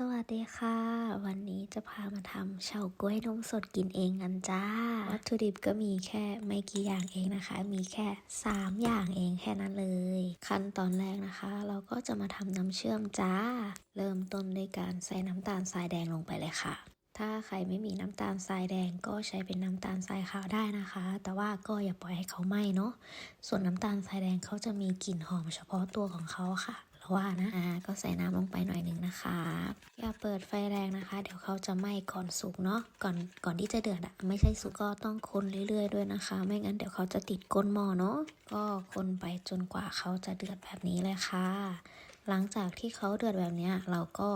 สวัสดีค่ะ วันนี้จะพามาทำเฉาก๊วยนมสดกินเองกันจ้า วัตถุดิบก็มีแค่ไม่กี่อย่างเองนะคะ มีแค่ 3 อย่างเองแค่นั้นเลย ขั้นตอนแรกนะคะ เราก็จะมาทำน้ำเชื่อมจ้า เริ่มต้นด้วยการใส่น้ำตาลทรายแดงลงไปเลยค่ะ ถ้าใครไม่มีน้ำตาลทรายแดงก็ใช้เป็นน้ำตาลทรายขาวได้นะคะ แต่ว่าก็อย่าปล่อยให้เขาไหม้เนาะ ส่วนน้ำตาลทรายแดงเขาจะมีกลิ่นหอมเฉพาะตัวของเขาค่ะ ว่านะอ่าก็ใส่น้ำลงไปหน่อยหนึ่งนะคะอย่าเปิดไฟแรงนะคะ เดี๋ยวเขาจะไหม้ก่อนสุกเนาะก่อนก่อนที่จะเดือดอะไม่ใช่สุกก็ต้องคนเรื่อยๆด้วยนะคะ ไม่งั้นเดี๋ยวเขาจะติดก้นหม้อเนาะก็คนไปจนกว่าเขาจะเดือดแบบนี้เลยค่ะ หลังจากที่เขาเดือดแบบนี้เราก็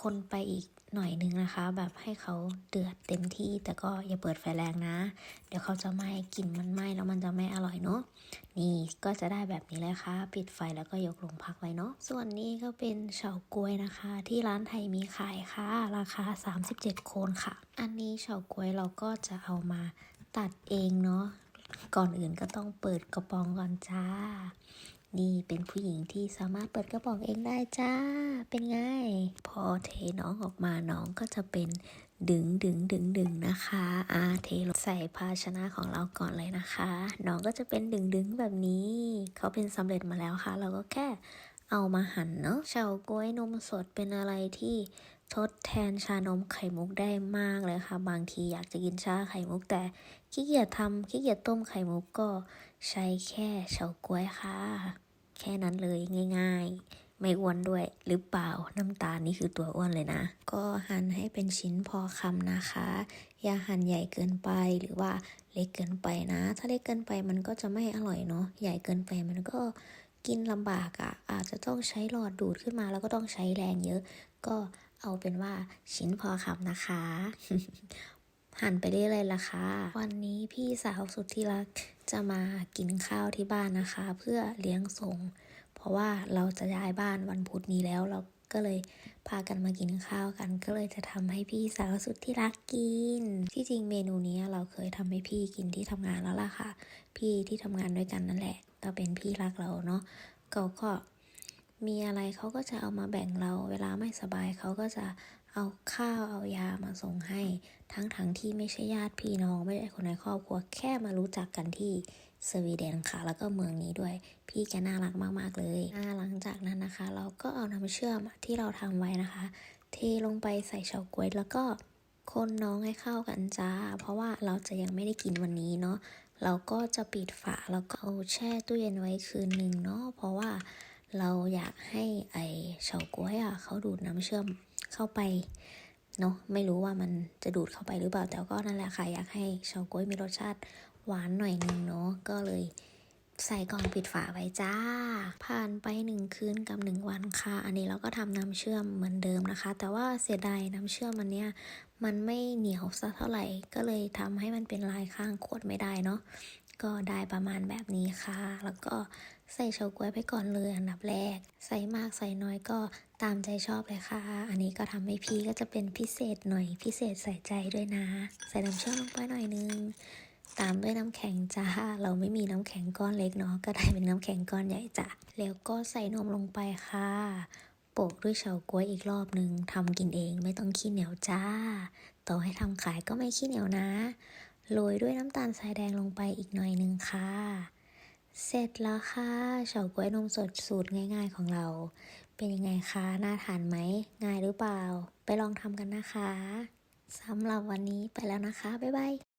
คนไปอีกหน่อยนึงนะคะ แบบให้เขาเดือดเต็มที่ แต่ก็อย่าเปิดไฟแรงนะ เดี๋ยวเขาจะไหม้กลิ่นมันไหม้แล้วมันจะไม่อร่อยเนาะนี่ก็จะได้แบบนี้เลยค่ะ ปิดไฟแล้วก็ยกลงพักไว้เนาะส่วนนี้ก็เป็นเฉาก๊วยนะคะ ที่ร้านไทยมีขายค่ะ ราคา 37 โคนค่ะ อันนี้เฉาก๊วยเราก็จะเอามาตัดเองเนาะก่อนอื่นก็ต้องเปิดกระป๋องก่อนจ้า นี่เป็นผู้หญิงที่สามารถเปิดกระป๋องเองได้จ้า เป็นไง พอเทน้องออกมาน้องก็จะเป็นดึงดึงดึงดึงนะคะอาเทใส่ภาชนะของเราก่อนเลยนะคะ น้องก็จะเป็นดึงดึงแบบนี้ เขาเป็นสำเร็จมาแล้วค่ะ เราก็แค่เอามาหั่นเนาะเฉาก๊วยนมสดเป็นอะไรที่ ทดแทนชานมไข่มุกได้มากเลยค่ะ บางทีอยากจะกินชาไข่มุกแต่ขี้เกียจทำขี้เกียจต้มไข่มุกก็ใช้แค่เฉาก๊วยค่ะ แค่นั้นเลยง่ายๆ ไม่อ้วนด้วยหรือเปล่าน้ำตาลนี่คือตัวอ้วนเลยนะ ก็หั่นให้เป็นชิ้นพอคำนะคะ อย่าหั่นใหญ่เกินไปหรือว่าเล็กเกินไปนะ ถ้าเล็กเกินไปมันก็จะไม่อร่อยเนาะใหญ่เกินไปมันก็กินลำบากอะ่ะอาจจะต้องใช้หลอดดูดขึ้นมาแล้วก็ต้องใช้แรงเยอะ ก็ เอาเป็นว่าชิ้นพอคำนะคะ หั่นไปได้เลยละค่ะ วันนี้พี่สาวสุดที่รักจะมากินข้าวที่บ้านนะคะ เพื่อเลี้ยงส่ง เพราะว่าเราจะย้ายบ้านวันพุธนี้แล้วเราก็เลยพากันมากินข้าวกัน ก็เลยจะทำให้พี่สาวสุดที่รักกิน ที่จริงเมนูนี้เราเคยทำให้พี่กินที่ทำงานแล้วล่ะค่ะ พี่ที่ทำงานด้วยกันนั่นแหละแต่เป็นพี่รักเราเนาะเขาก็ มีอะไรเขาก็จะเอามาแบ่งเรา เวลาไม่สบายเขาก็จะเอาข้าวเอายามาส่งให้ ทั้งทั้งๆที่ไม่ใช่ญาติพี่น้องไม่ใช่คนในครอบครัวแค่มารู้จักกันที่สวีเดนค่ะ แล้วก็เมืองนี้ด้วย พี่แกน่ารักมากๆเลยหลังจากนั้นนะคะ เราก็เอาน้ำเชื่อมที่เราทำไว้นะคะ เทลงไปใส่เฉาก๊วยแล้วก็คนน้องให้เข้ากันจ้า เพราะว่าเราจะยังไม่ได้กินวันนี้เนาะเราก็จะปิดฝาแล้วก็เอาแช่ตู้เย็นไว้คืนหนึ่งเนาะเพราะว่า เราอยากให้ไอเฉาก๊วยอะเขาดูดน้ำเชื่อมเข้าไปเนาะไม่รู้ว่ามันจะดูดเข้าไปหรือเปล่าแต่ก็นั่นแหละค่ะอยากให้เฉาก๊วยมีรสชาติหวานหน่อยนึงเนาะก็เลย ใส่กล่องปิดฝาไว้จ้า ผ่านไปหนึ่งคืนกับหนึ่งวันค่ะ อันนี้เราก็ทำน้ำเชื่อมเหมือนเดิมนะคะ แต่ว่าเสียดายน้ำเชื่อมมันเนี้ยมันไม่เหนียวสักเท่าไหร่ ก็เลยทำให้มันเป็นลายข้างขวดไม่ได้เนาะ ก็ได้ประมาณแบบนี้ค่ะ แล้วก็ใส่เฉาก๊วยไปก่อนเลยอันดับแรก ใส่มากใส่น้อยก็ตามใจชอบเลยค่ะ อันนี้ก็ทำให้พี่ก็จะเป็นพิเศษหน่อย พิเศษใส่ใจด้วยนะ ใส่น้ำเชื่อมลงไปหน่อยนึง ตามด้วยน้ำแข็งจ้า เราไม่มีน้ำแข็งก้อนเล็กเนาะ ก็ได้เป็นน้ำแข็งก้อนใหญ่จ้ะ แล้วก็ใส่นมลงไปค่ะ โปะด้วยเฉาก๊วยอีกรอบหนึ่งทำกินเองไม่ต้องขี้เหนียวจ้า ต่อให้ทำขายก็ไม่ขี้เหนียวนะ โรยด้วยน้ำตาลทรายแดงลงไปอีกหน่อยหนึ่งค่ะ เสร็จแล้วค่ะ เฉาก๊วยนมสดสูตรง่าย ๆของเรา เป็นยังไงคะ น่าทานไหม ง่ายหรือเปล่า ไปลองทำกันนะคะสำหรับวันนี้ไปแล้วนะคะ บ๊ายบาย